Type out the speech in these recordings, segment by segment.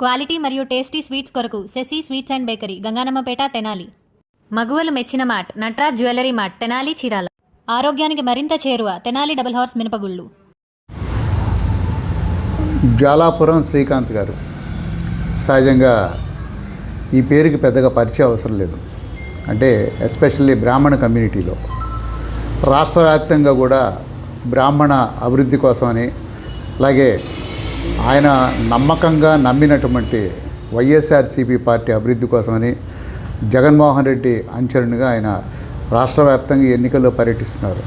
Quality మరియు tasty sweets కొరకు Sashi sweets and bakery Ganganammapeta Tenali. మగువలు మెచ్చిన mart Natraj jewellery mart Tenali Chirala. ఆరోగ్యానికి మరింత చేరువ తెనాలి డబుల్ హార్స్ మినపగుళ్ళు. జ్వాలాపురం శ్రీకాంత్ గారు. సహజంగా ఈ పేరుకి పెద్దగా పరిచయం అవసరం లేదు. అంటే ఎస్పెషల్లీ బ్రాహ్మణ కమ్యూనిటీలో. రాష్ట్ర వ్యాప్తంగా కూడా బ్రాహ్మణ అభివృద్ధి కోసమని అలాగే ఆయన నమ్మకంగా నమ్మినటువంటి వైఎస్ఆర్సీపీ పార్టీ అభివృద్ధి కోసమని జగన్మోహన్ రెడ్డి అనుచరునిగా ఆయన రాష్ట్ర వ్యాప్తంగా ఎన్నికల్లో పర్యటిస్తున్నారు.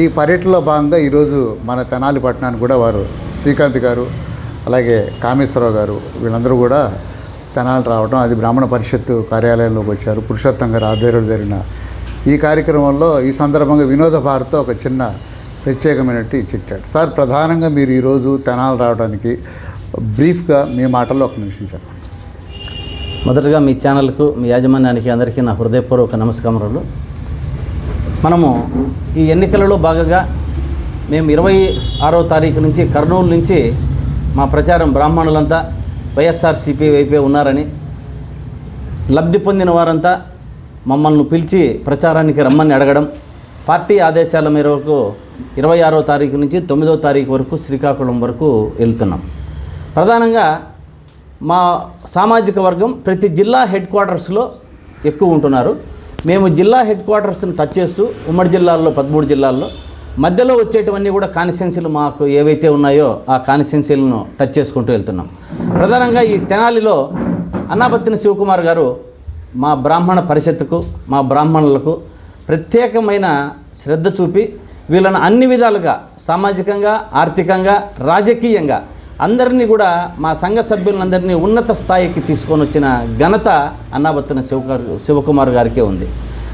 ఈ పర్యటనలో భాగంగా ఈరోజు మన తెనాలి పట్టణానికి కూడా వారు శ్రీకాంత్ గారు అలాగే కామేశ్వరరావు గారు వీళ్ళందరూ కూడా తెనాలి రావడం అది బ్రాహ్మణ పరిషత్తు కార్యాలయంలోకి వచ్చారు. పురుషోత్తం గారు ఆధ్వర్యంలో జరిగిన ఈ కార్యక్రమంలో ఈ సందర్భంగా వినోద భారత్తో ఒక చిన్న ప్రత్యేకమైనట్టు చిట్టాడు. సార్ ప్రధానంగా మీరు ఈరోజు తెనాలి రావడానికి బ్రీఫ్గా మీ మాటల్లో ఒక నిమిషం చెప్పండి. మొదటగా మీ ఛానల్కు మీ యాజమాన్యానికి అందరికీ నా హృదయపూర్వక నమస్కారములు. మనము ఈ ఎన్నికలలో భాగంగా మేము ఇరవై ఆరో తారీఖు నుంచి కర్నూలు నుంచి మా ప్రచారం బ్రాహ్మణులంతా వైఎస్ఆర్సీపీ వైపే ఉన్నారని లబ్ధి పొందిన వారంతా మమ్మల్ని పిలిచి ప్రచారానికి రమ్మని అడగడం పార్టీ ఆదేశాల మేరకు ఇరవై ఆరో తారీఖు నుంచి తొమ్మిదో తారీఖు వరకు శ్రీకాకుళం వరకు వెళ్తున్నాం. ప్రధానంగా మా సామాజిక వర్గం ప్రతి జిల్లా హెడ్ క్వార్టర్స్లో ఎక్కువ ఉంటున్నారు. మేము జిల్లా హెడ్ క్వార్టర్స్ని టచ్ చేస్తూ ఉమ్మడి జిల్లాల్లో పదమూడు జిల్లాల్లో మధ్యలో వచ్చేటివన్నీ కూడా కాన్స్టెన్సీలు మాకు ఏవైతే ఉన్నాయో ఆ కాన్స్టెన్సీలను టచ్ చేసుకుంటూ వెళ్తున్నాం. ప్రధానంగా ఈ తెనాలిలో అన్నాపత్తిన శివకుమార్ గారు మా బ్రాహ్మణ పరిషత్తుకు మా బ్రాహ్మణులకు ప్రత్యేకమైన శ్రద్ధ చూపి వీళ్ళను అన్ని విధాలుగా సామాజికంగా ఆర్థికంగా రాజకీయంగా అందరినీ కూడా మా సంఘ సభ్యులందరినీ ఉన్నత స్థాయికి తీసుకొని వచ్చిన ఘనత అన్నాబత్తిన శివకారు శివకుమార్ గారికే ఉంది.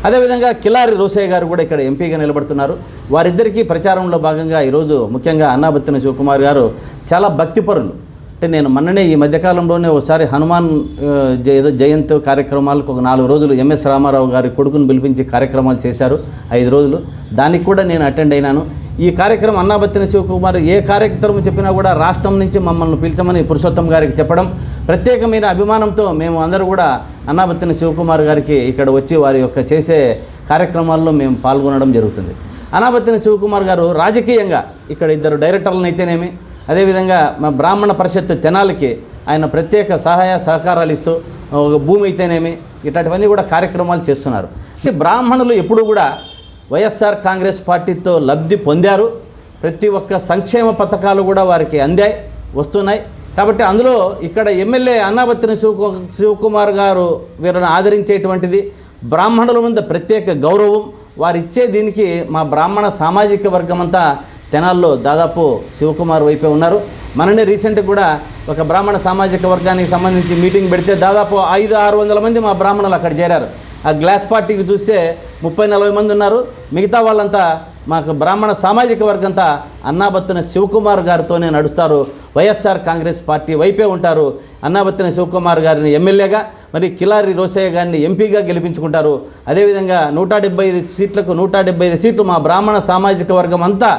అదేవిధంగా కిలారి రోసయ్య గారు కూడా ఇక్కడ ఎంపీగా నిలబడుతున్నారు. వారిద్దరికీ ప్రచారంలో భాగంగా ఈరోజు ముఖ్యంగా అన్నాబత్తిన శివకుమార్ గారు చాలా భక్తిపరులు. అంటే నేను మొన్ననే ఈ మధ్యకాలంలోనే ఒకసారి హనుమాన్ ఏదో జయంతి కార్యక్రమాలకు ఒక నాలుగు రోజులు ఎంఎస్ రామారావు గారి కొడుకును పిలిపించి కార్యక్రమాలు చేశారు ఐదు రోజులు. దానికి కూడా నేను అటెండ్ అయినాను. ఈ కార్యక్రమం అన్నాబత్తిన శివకుమార్ ఏ కార్యక్రమం చెప్పినా కూడా రాష్ట్రం నుంచి మమ్మల్ని పిలిచమని పురుషోత్తం గారికి చెప్పడం ప్రత్యేకమైన అభిమానంతో మేము అందరూ కూడా అన్నాబత్తిన శివకుమార్ గారికి ఇక్కడ వచ్చి వారి యొక్క చేసే కార్యక్రమాల్లో మేము పాల్గొనడం జరుగుతుంది. అనాబత్తిన శివకుమార్ గారు రాజకీయంగా ఇక్కడ ఇద్దరు డైరెక్టర్లను అయితేనేమి అదేవిధంగా మా బ్రాహ్మణ పరిషత్ జనాలకి ఆయన ప్రత్యేక సహాయ సహకారాలు ఇస్తూ ఒక భూమి అయితేనేమి ఇట్లాంటివన్నీ కూడా కార్యక్రమాలు చేస్తున్నారు. అంటే బ్రాహ్మణులు ఎప్పుడూ కూడా వైఎస్ఆర్ కాంగ్రెస్ పార్టీతో లబ్ధి పొందారు. ప్రతి ఒక్క సంక్షేమ పథకాలు కూడా వారికి అందాయి వస్తున్నాయి. కాబట్టి అందులో ఇక్కడ ఎమ్మెల్యే అన్నాబత్తిన శివ శివకుమార్ గారు వీరిని ఆదరించేటువంటిది బ్రాహ్మణుల మీద ప్రత్యేక గౌరవం వారిచ్చే దీనికి మా బ్రాహ్మణ సామాజిక వర్గం అంతా తెనాల్లో దాదాపు శివకుమార్ వైపే ఉన్నారు. మననే రీసెంట్గా కూడా ఒక బ్రాహ్మణ సామాజిక వర్గానికి సంబంధించి మీటింగ్ పెడితే దాదాపు ఐదు ఆరు వందల మంది మా బ్రాహ్మణులు అక్కడ చేరారు. ఆ గ్లాస్ పార్టీకి చూస్తే ముప్పై నలభై మంది ఉన్నారు. మిగతా వాళ్ళంతా మాకు బ్రాహ్మణ సామాజిక వర్గంతా అన్నాబత్తిన శివకుమార్ గారితోనే నడుస్తారు. వైఎస్ఆర్ కాంగ్రెస్ పార్టీ వైపే ఉంటారు. అన్నాబత్తిన శివకుమార్ గారిని ఎమ్మెల్యేగా మరి కిలారి రోసయ్య గారిని ఎంపీగా గెలిపించుకుంటారు. అదేవిధంగా నూట డెబ్బై ఐదు సీట్లకు నూట డెబ్బై ఐదు సీట్లు మా బ్రాహ్మణ సామాజిక వర్గం అంతా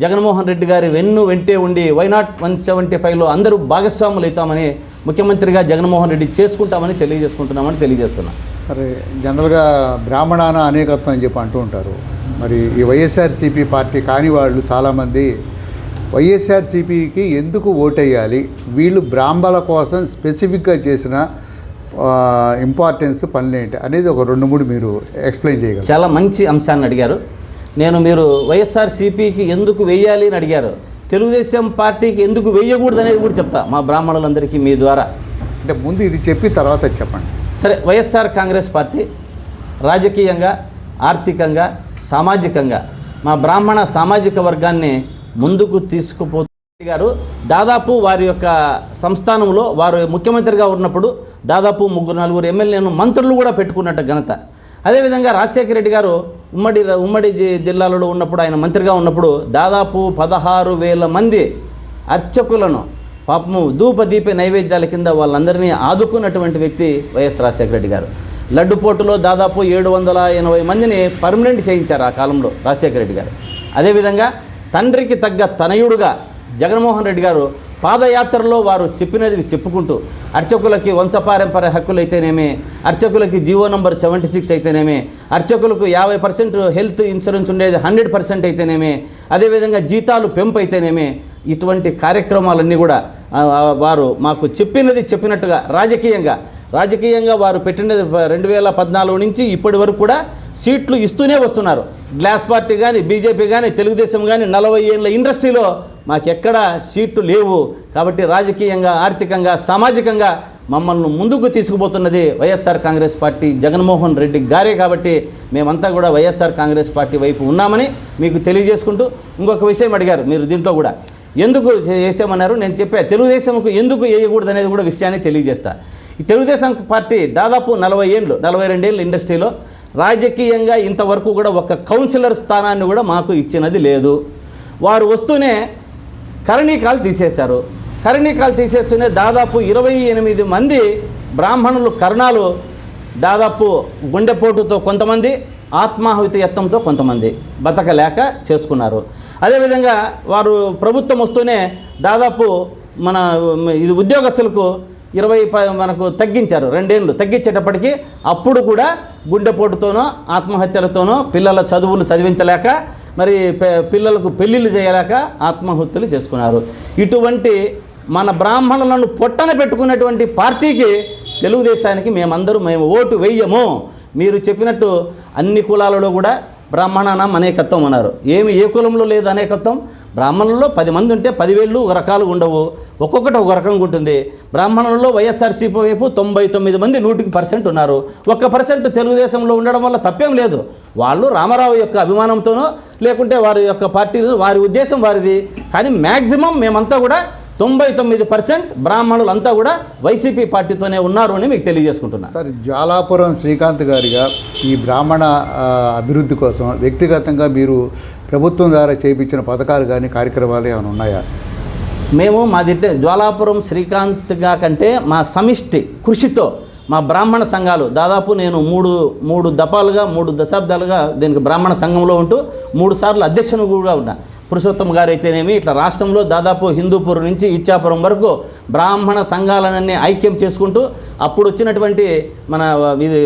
జగన్మోహన్ రెడ్డి గారి వెన్ను వెంటే ఉండి వైనాట్ వన్ సెవెంటీ ఫైవ్లో అందరూ భాగస్వాములు అవుతామని ముఖ్యమంత్రిగా జగన్మోహన్ రెడ్డి చేసుకుంటామని తెలియజేసుకుంటున్నామని తెలియజేస్తున్నాం. సరే జనరల్గా బ్రాహ్మణాన అనేకత్వం అని చెప్పి అంటూ ఉంటారు. మరి ఈ వైఎస్ఆర్సీపీ పార్టీ కాని వాళ్ళు చాలామంది వైఎస్ఆర్సీపీకి ఎందుకు ఓటేయాలి? వీళ్ళు బ్రాహ్మణుల కోసం స్పెసిఫిక్గా చేసిన ఇంపార్టెన్స్ పనులేంటి అనేది ఒక రెండు మూడు మీరు ఎక్స్ప్లెయిన్ చేయగలరు. చాలా మంచి అంశాన్ని అడిగారు. నేను మీరు వైఎస్ఆర్సీపీకి ఎందుకు వెయ్యాలి అని అడిగారు. తెలుగుదేశం పార్టీకి ఎందుకు వెయ్యకూడదు అనేది కూడా చెప్తా మా బ్రాహ్మణులందరికీ మీ ద్వారా. అంటే ముందు ఇది చెప్పి తర్వాత చెప్పండి. సరే వైఎస్ఆర్ కాంగ్రెస్ పార్టీ రాజకీయంగా ఆర్థికంగా సామాజికంగా మా బ్రాహ్మణ సామాజిక వర్గాన్ని ముందుకు తీసుకుపోతూ గారు. దాదాపు వారి యొక్క సంస్థానంలో వారు ముఖ్యమంత్రిగా ఉన్నప్పుడు దాదాపు ముగ్గురు నలుగురు ఎమ్మెల్యేను మంత్రులు కూడా పెట్టుకున్నట్టు ఘనత. అదేవిధంగా రాజశేఖర రెడ్డి గారు ఉమ్మడి ఉమ్మడి జిల్లాలో జిల్లాలలో ఉన్నప్పుడు ఆయన మంత్రిగా ఉన్నప్పుడు దాదాపు పదహారు వేల మంది అర్చకులను పాపము ధూప దీప నైవేద్యాల కింద వాళ్ళందరినీ ఆదుకున్నటువంటి వ్యక్తి వైఎస్ రాజశేఖర రెడ్డి గారు. లడ్డుపోటులో దాదాపు ఏడు వందల ఎనభై మందిని పర్మనెంట్ చేయించారు ఆ కాలంలో రాజశేఖర రెడ్డి గారు. అదేవిధంగా తండ్రికి తగ్గ తనయుడుగా జగన్మోహన్ రెడ్డి గారు పాదయాత్రలో వారు చెప్పినది చెప్పుకుంటూ అర్చకులకి వంశపారంపర హక్కులు అయితేనేమి అర్చకులకి G O number seventy six అయితేనేమి అర్చకులకు యాభై పర్సెంట్ హెల్త్ ఇన్సూరెన్స్ ఉండేది హండ్రెడ్ పర్సెంట్ అయితేనేమి అదేవిధంగా జీతాలు పెంపు అయితేనేమి ఇటువంటి కార్యక్రమాలన్నీ కూడా వారు మాకు చెప్పినది చెప్పినట్టుగా రాజకీయంగా రాజకీయంగా వారు పెట్టినది రెండు వేల పద్నాలుగు నుంచి ఇప్పటి వరకు కూడా సీట్లు ఇస్తూనే వస్తున్నారు. గ్లాస్ పార్టీ కానీ బీజేపీ కానీ తెలుగుదేశం కానీ నలభై ఏళ్ళ ఇండస్ట్రీలో మాకెక్కడ సీట్లు లేవు కాబట్టి రాజకీయంగా ఆర్థికంగా సామాజికంగా మమ్మల్ని ముందుకు తీసుకుపోతున్నది వైఎస్ఆర్ కాంగ్రెస్ పార్టీ జగన్మోహన్ రెడ్డి గారే కాబట్టి మేమంతా కూడా వైఎస్ఆర్ కాంగ్రెస్ పార్టీ వైపు ఉన్నామని మీకు తెలియజేసుకుంటూ ఇంకొక విషయం అడిగారు మీరు దీంట్లో కూడా. ఎందుకు చేసామన్నారు నేను చెప్పా తెలుగుదేశంకు ఎందుకు వేయకూడదు అనేది కూడా విషయాన్ని తెలియజేస్తా. ఈ తెలుగుదేశం పార్టీ దాదాపు నలభై ఏళ్ళు నలభై రెండేళ్ళు ఇండస్ట్రీలో రాజకీయంగా ఇంతవరకు కూడా ఒక కౌన్సిలర్ స్థానాన్ని కూడా మాకు ఇచ్చినది లేదు. వారు వస్తూనే కరణీకాలు తీసేశారు. కరణీకాలు తీసేస్తూనే దాదాపు ఇరవై ఎనిమిది మంది బ్రాహ్మణులు కరణాలు దాదాపు గుండెపోటుతో కొంతమంది ఆత్మాహుతి యత్నంతో కొంతమంది బతకలేక చేసుకున్నారు. అదేవిధంగా వారు ప్రభుత్వం వస్తూనే దాదాపు మన ఇది ఉద్యోగస్తులకు ఇరవై మనకు తగ్గించారు రెండేళ్ళు తగ్గించేటప్పటికీ అప్పుడు కూడా గుండెపోటుతోనో ఆత్మహత్యలతోనో పిల్లల చదువులు చదివించలేక మరి పె- పిల్లలకు పెళ్ళిళ్ళు చేయలేక ఆత్మహత్యలు చేసుకున్నారు. ఇటువంటి మన బ్రాహ్మణులను పొట్టన పెట్టుకున్నటువంటి పార్టీకి తెలుగుదేశానికి మేమందరూ మేము ఓటు వెయ్యము. మీరు చెప్పినట్టు అన్ని కులాలలో కూడా బ్రాహ్మణానం అనేకత్వం అన్నారు. ఏమి ఏ కులంలో లేదు అనేకత్వం? బ్రాహ్మణుల్లో పది మంది ఉంటే పదివేళ్ళు ఒక రకాలుగా ఉండవు. ఒక్కొక్కటి ఒక రకంగా ఉంటుంది. బ్రాహ్మణుల్లో వైఎస్ఆర్సీపీ వైపు తొంభై తొమ్మిది మంది నూటికి పర్సెంట్ ఉన్నారు. ఒక్క పర్సెంట్ తెలుగుదేశంలో ఉండడం వల్ల తప్పేం లేదు. వాళ్ళు రామారావు యొక్క అభిమానంతోనో లేకుంటే వారి యొక్క పార్టీ వారి ఉద్దేశం వారిది. కానీ మ్యాక్సిమం మేమంతా కూడా తొంభై తొమ్మిది పర్సెంట్ బ్రాహ్మణులు అంతా కూడా వైసీపీ పార్టీతోనే ఉన్నారు అని మీకు తెలియజేసుకుంటున్నాను సార్ జ్వాలాపురం శ్రీకాంత్ గారిగా ఈ బ్రాహ్మణ అభివృద్ధి కోసం వ్యక్తిగతంగా మీరు ప్రభుత్వం ద్వారా చేయించిన పథకాలు కానీ కార్యక్రమాలు ఏమైనా ఉన్నాయా? మేము మాది జ్వాలాపురం శ్రీకాంత్గా కంటే మా సమిష్టి కృషితో మా బ్రాహ్మణ సంఘాలు దాదాపు నేను మూడు మూడు దపాలుగా మూడు దశాబ్దాలుగా దీనికి బ్రాహ్మణ సంఘంలో ఉంటూ మూడు సార్లు అధ్యక్షుని కూడా ఉన్నా. పురుషోత్తమ్ గారు అయితేనేమి ఇట్లా రాష్ట్రంలో దాదాపు హిందూపూర్ నుంచి ఇచ్చాపురం వరకు బ్రాహ్మణ సంఘాలన్నీ ఐక్యం చేసుకుంటూ అప్పుడు వచ్చినటువంటి మన ఇది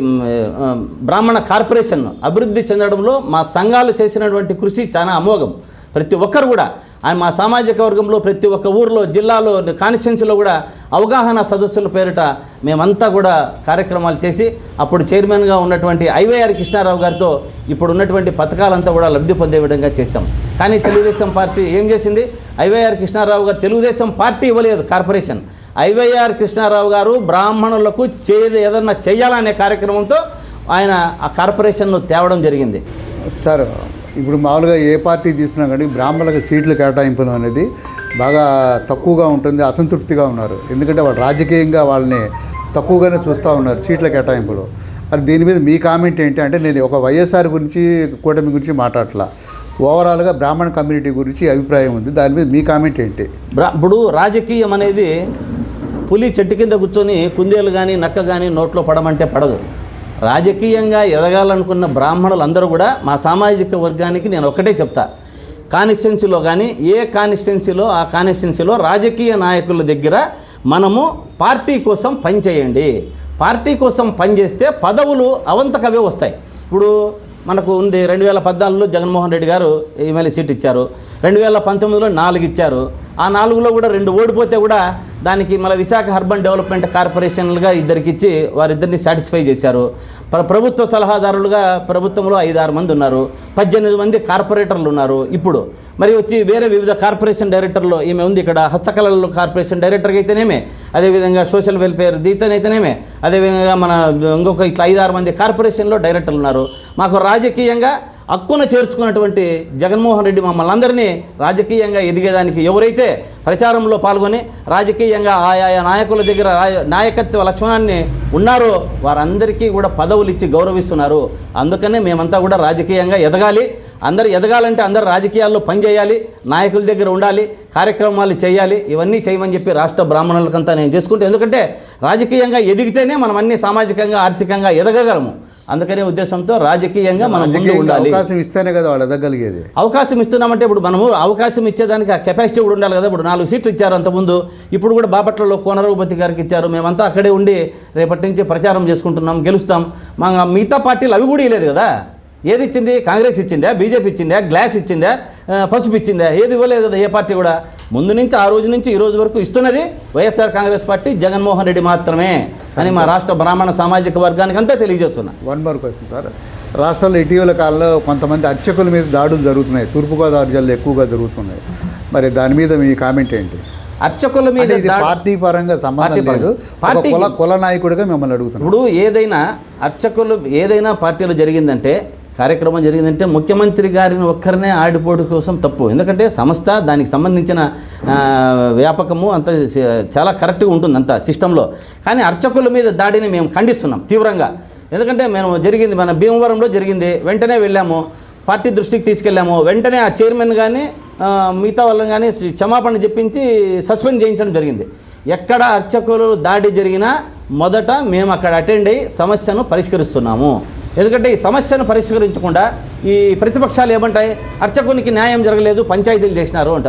బ్రాహ్మణ కార్పొరేషన్ అభివృద్ధి చెందడంలో మా సంఘాలు చేసినటువంటి కృషి చాలా అమోఘం. ప్రతి ఒక్కరు కూడా ఆయన మా సామాజిక వర్గంలో ప్రతి ఒక్క ఊర్లో జిల్లాలో కాన్స్టిట్యున్సీలో కూడా అవగాహన సదస్సుల పేరిట మేమంతా కూడా కార్యక్రమాలు చేసి అప్పుడు చైర్మన్గా ఉన్నటువంటి ఐవైఆర్ కృష్ణారావు గారితో ఇప్పుడు ఉన్నటువంటి పథకాలంతా కూడా లబ్ధి పొందే విధంగా చేశాం. కానీ తెలుగుదేశం పార్టీ ఏం చేసింది? ఐవైఆర్ కృష్ణారావు గారు తెలుగుదేశం పార్టీ ఇవ్వలేదు కార్పొరేషన్. ఐవైఆర్ కృష్ణారావు గారు బ్రాహ్మణులకు చే ఏదన్నా చేయాలనే కార్యక్రమంతో ఆయన ఆ కార్పొరేషన్ను తేవడం జరిగింది. సార్ ఇప్పుడు మామూలుగా ఏ పార్టీ తీసినా కానీ బ్రాహ్మణులకు సీట్లు కేటాయింపులు అనేది బాగా తక్కువగా ఉంటుంది అసంతృప్తిగా ఉన్నారు. ఎందుకంటే వాళ్ళు రాజకీయంగా వాళ్ళని తక్కువగానే చూస్తూ ఉన్నారు సీట్ల కేటాయింపులు. మరి దీని మీద మీ కామెంట్ ఏంటి అంటే నేను ఒక వైఎస్ఆర్ గురించి కూటమి గురించి మాట్లాడట్లా. ఓవరాల్గా బ్రాహ్మణ కమ్యూనిటీ గురించి అభిప్రాయం ఉంది. దాని మీద మీ కామెంట్ ఏంటి? బ్రా ఇప్పుడు రాజకీయం అనేది పులి చెట్టు కింద కూర్చొని కుందేలు కానీ నక్క కానీ నోట్లో పడమంటే పడదు. రాజకీయంగా ఎదగాలనుకున్న బ్రాహ్మణులు అందరూ కూడా మా సామాజిక వర్గానికి నేను ఒకటే చెప్తా. కాన్స్టిట్యున్సీలో కానీ ఏ కాన్స్టిట్యున్సీలో ఆ కాన్స్టిట్యున్సీలో రాజకీయ నాయకుల దగ్గర మనము పార్టీ కోసం పనిచేయండి పార్టీ కోసం పనిచేస్తే పదవులు అవంతకవే వస్తాయి. ఇప్పుడు మనకు ఉంది రెండు వేల పద్నాలుగులో జగన్మోహన్ రెడ్డి గారు ఎమ్మెల్యే సీట్ ఇచ్చారు. రెండు వేల పంతొమ్మిదిలో నాలుగు ఇచ్చారు. ఆ నాలుగులో కూడా రెండు ఓడిపోతే కూడా దానికి మన విశాఖ అర్బన్ డెవలప్మెంట్ కార్పొరేషన్లుగా ఇద్దరికి ఇచ్చి వారిద్దరిని సాటిస్ఫై చేశారు. ప్రభుత్వ సలహాదారులుగా ప్రభుత్వంలో ఐదు ఆరు మంది ఉన్నారు. పద్దెనిమిది మంది కార్పొరేటర్లు ఉన్నారు ఇప్పుడు. మరి వచ్చి వేరే వివిధ కార్పొరేషన్ డైరెక్టర్లు ఈమె ఉంది ఇక్కడ. హస్తకళలు కార్పొరేషన్ డైరెక్టర్గా అయితేనేమే. అదేవిధంగా సోషల్ వెల్ఫేర్ దీతనైతేనేమే. అదేవిధంగా మన ఇంకొక ఇట్లా ఐదు ఆరు మంది కార్పొరేషన్లో డైరెక్టర్లు ఉన్నారు. మాకు రాజకీయంగా హక్కున చేర్చుకున్నటువంటి జగన్మోహన్ రెడ్డి మమ్మల్ని అందరినీ రాజకీయంగా ఎదిగేదానికి ఎవరైతే ప్రచారంలో పాల్గొని రాజకీయంగా ఆయా నాయకుల దగ్గర నాయకత్వ లక్షణాన్ని ఉన్నారో వారందరికీ కూడా పదవులు ఇచ్చి గౌరవిస్తున్నారు. అందుకనే మేమంతా కూడా రాజకీయంగా ఎదగాలి. అందరు ఎదగాలంటే అందరు రాజకీయాల్లో పనిచేయాలి నాయకుల దగ్గర ఉండాలి కార్యక్రమాలు చేయాలి ఇవన్నీ చేయమని చెప్పి రాష్ట్ర బ్రాహ్మణులకంతా నేను చేసుకుంటే. ఎందుకంటే రాజకీయంగా ఎదిగితేనే మనం అన్ని సామాజికంగా ఆర్థికంగా ఎదగగలము. అందుకనే ఉద్దేశంతో రాజకీయంగా మనం ముందు ఉండాలి. అవకాశం ఇస్తేనే కదా వాళ్ళు ఎదగలిగేది అవకాశం ఇస్తున్నామంటే ఇప్పుడు మనము అవకాశం ఇచ్చేదానికి ఆ కెపాసిటీ కూడా ఉండాలి కదా. ఇప్పుడు నాలుగు సీట్లు ఇచ్చారు అంతకుముందు. ఇప్పుడు కూడా బాపట్లలో కోనరఘుపతి గారికి ఇచ్చారు. మేమంతా అక్కడే ఉండి రేపటి నుంచి ప్రచారం చేసుకుంటున్నాం గెలుస్తాం. మా మిగతా పార్టీలు అవి కూడా ఇవ్వలేదు కదా. ఏది ఇచ్చింది? కాంగ్రెస్ ఇచ్చిందా? బీజేపీ ఇచ్చిందా? గ్లాస్ ఇచ్చిందా? పసుపు ఇచ్చిందా? ఏది ఇవ్వలేదు కదా ఏ పార్టీ కూడా. ముందు నుంచి ఆ రోజు నుంచి ఈ రోజు వరకు ఇస్తున్నది వైఎస్ఆర్ కాంగ్రెస్ పార్టీ జగన్మోహన్ రెడ్డి మాత్రమే. అని మా రాష్ట్ర బ్రాహ్మణ సామాజిక వర్గానికి అంతా తెలియజేస్తున్నా. వన్ మోర్ క్వశ్చన్ సార్ రాష్ట్రంలో ఇటీవల కాలంలో కొంతమంది అర్చకుల మీద దాడులు జరుగుతున్నాయి. తూర్పుగోదావరి జిల్లాలో ఎక్కువగా జరుగుతున్నాయి. మరి దాని మీద మీ కామెంట్ ఏంటి? అర్చకుల మీద పార్టీ పరంగా సంబంధం పార్టీ లేదు. పార్టీకి- కుల కుల నాయకుడిగా మిమ్మల్ని అడుగుతున్నాను. ఇప్పుడు ఏదైనా అర్చకులు ఏదైనా పార్టీలో జరిగిందంటే కార్యక్రమం జరిగిందంటే ముఖ్యమంత్రి గారిని ఒక్కరినే ఆడిపోటు కోసం తప్పు. ఎందుకంటే సంస్థ దానికి సంబంధించిన వ్యాపకము అంత చాలా కరెక్ట్గా ఉంటుంది అంత సిస్టంలో. కానీ అర్చకుల మీద దాడిని మేము ఖండిస్తున్నాం తీవ్రంగా. ఎందుకంటే మేము జరిగింది మన భీమవరంలో జరిగింది. వెంటనే వెళ్ళాము. పార్టీ దృష్టికి తీసుకెళ్ళాము. వెంటనే ఆ చైర్మన్ కానీ మిగతా వాళ్ళని కానీ క్షమాపణ చెప్పించి సస్పెండ్ చేయించడం జరిగింది. ఎక్కడ అర్చకులు దాడి జరిగినా మొదట మేము అక్కడ అటెండ్ అయ్యి సమస్యను పరిష్కరిస్తున్నాము. ఎందుకంటే ఈ సమస్యను పరిష్కరించకుండా ఈ ప్రతిపక్షాలు ఏమంటాయి? అర్చకునికి న్యాయం జరగలేదు పంచాయతీలు చేసినారు అంటారు.